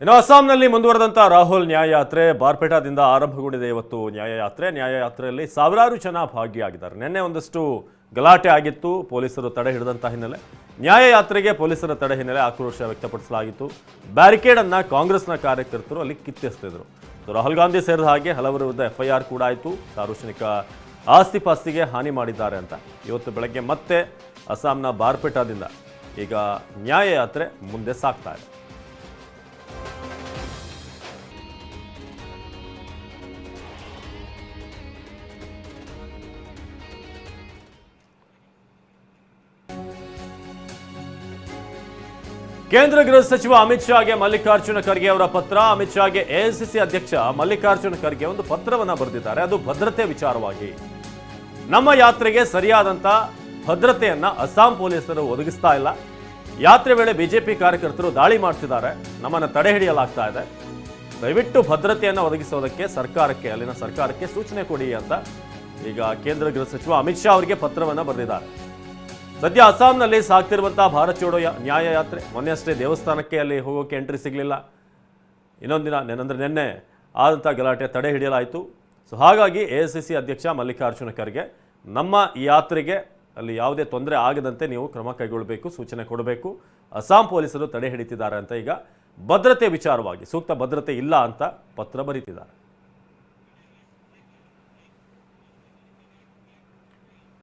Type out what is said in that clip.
ಇನ್ನು ಅಸ್ಸಾಂನಲ್ಲಿ ಮುಂದುವರೆದಂಥ ರಾಹುಲ್ ನ್ಯಾಯಯಾತ್ರೆ ಬಾರ್ಪೇಟಾದಿಂದ ಆರಂಭಗೊಂಡಿದೆ ಇವತ್ತು ನ್ಯಾಯಯಾತ್ರೆ. ನ್ಯಾಯಯಾತ್ರೆಯಲ್ಲಿ ಸಾವಿರಾರು ಜನ ಭಾಗಿಯಾಗಿದ್ದಾರೆ. ನಿನ್ನೆ ಒಂದಷ್ಟು ಗಲಾಟೆ ಆಗಿತ್ತು. ಪೊಲೀಸರು ತಡೆ ಹಿಡಿದಂಥ ಹಿನ್ನೆಲೆ. ನ್ಯಾಯಯಾತ್ರೆಗೆ ಪೊಲೀಸರ ತಡೆ ಹಿನ್ನೆಲೆ ಆಕ್ರೋಶ ವ್ಯಕ್ತಪಡಿಸಲಾಗಿತ್ತು. ಬ್ಯಾರಿಕೇಡನ್ನು ಕಾಂಗ್ರೆಸ್ನ ಕಾರ್ಯಕರ್ತರು ಅಲ್ಲಿ ಕಿತ್ತೆಸ್ತಿದ್ರು ರಾಹುಲ್ ಗಾಂಧಿ ಸೇರಿದ ಹಾಗೆ ಹಲವರ ವಿರುದ್ಧ ಎಫ್ಐಆರ್ ಕೂಡ ಆಯಿತು. ಸಾರ್ವಜನಿಕ ಆಸ್ತಿ ಪಾಸ್ತಿಗೆ ಹಾನಿ ಮಾಡಿದ್ದಾರೆ ಅಂತ. ಇವತ್ತು ಬೆಳಗ್ಗೆ ಮತ್ತೆ ಅಸ್ಸಾಂನ ಬಾರ್ಪೇಟಾದಿಂದ ಈಗ ನ್ಯಾಯಯಾತ್ರೆ ಮುಂದೆ ಸಾಗ್ತಾ ಇದೆ. ಕೇಂದ್ರ ಗೃಹ ಸಚಿವ ಅಮಿತ್ ಶಾಗೆ ಮಲ್ಲಿಕಾರ್ಜುನ ಖರ್ಗೆ ಅವರ ಪತ್ರ. ಅಮಿತ್ ಶಾಗೆ ಎಐಸಿಸಿ ಅಧ್ಯಕ್ಷ ಮಲ್ಲಿಕಾರ್ಜುನ ಖರ್ಗೆ ಒಂದು ಪತ್ರವನ್ನ ಬರೆದಿದ್ದಾರೆ. ಅದು ಭದ್ರತೆ ವಿಚಾರವಾಗಿ. ನಮ್ಮ ಯಾತ್ರೆಗೆ ಸರಿಯಾದಂತ ಭದ್ರತೆಯನ್ನ ಅಸ್ಸಾಂ ಪೊಲೀಸರು ಒದಗಿಸ್ತಾ ಇಲ್ಲ. ಯಾತ್ರೆ ವೇಳೆ ಬಿಜೆಪಿ ಕಾರ್ಯಕರ್ತರು ದಾಳಿ ಮಾಡ್ತಿದ್ದಾರೆ. ನಮ್ಮನ್ನ ತಡೆ ಹಿಡಿಯಲಾಗ್ತಾ ಇದೆ. ದಯವಿಟ್ಟು ಭದ್ರತೆಯನ್ನು ಒದಗಿಸೋದಕ್ಕೆ ಸರ್ಕಾರಕ್ಕೆ, ಅಲ್ಲಿನ ಸರ್ಕಾರಕ್ಕೆ ಸೂಚನೆ ಕೊಡಿ ಅಂತ ಈಗ ಕೇಂದ್ರ ಗೃಹ ಸಚಿವ ಅಮಿತ್ ಶಾ ಅವರಿಗೆ ಪತ್ರವನ್ನ ಬರೆದಿದ್ದಾರೆ. ಸದ್ಯ ಅಸ್ಸಾಂನಲ್ಲಿ ಸಾಕ್ತಿರುವಂಥ ಭಾರತ್ ಜೋಡೋ ನ್ಯಾಯ ಯಾತ್ರೆ ಮೊನ್ನೆ ಅಷ್ಟೇ ದೇವಸ್ಥಾನಕ್ಕೆ ಅಲ್ಲಿ ಹೋಗೋಕೆ ಎಂಟ್ರಿ ಸಿಗಲಿಲ್ಲ. ಇನ್ನೊಂದು ದಿನ ನೆನಂದ್ರೆ ನಿನ್ನೆ ಆದಂಥ ಗಲಾಟೆ ತಡೆ ಹಿಡಿಯಲಾಯಿತು. ಸೊ ಹಾಗಾಗಿ ಎ ಸಿ ಸಿ ಅಧ್ಯಕ್ಷ ಮಲ್ಲಿಕಾರ್ಜುನ ಖರ್ಗೆ, ನಮ್ಮ ಯಾತ್ರೆಗೆ ಅಲ್ಲಿ ಯಾವುದೇ ತೊಂದರೆ ಆಗದಂತೆ ನೀವು ಕ್ರಮ ಕೈಗೊಳ್ಳಬೇಕು, ಸೂಚನೆ ಕೊಡಬೇಕು. ಅಸ್ಸಾಂ ಪೊಲೀಸರು ತಡೆ ಹಿಡಿತಿದ್ದಾರೆ ಅಂತ ಈಗ ಭದ್ರತೆ ವಿಚಾರವಾಗಿ, ಸೂಕ್ತ ಭದ್ರತೆ ಇಲ್ಲ ಅಂತ ಪತ್ರ ಬರೀತಿದ್ದಾರೆ.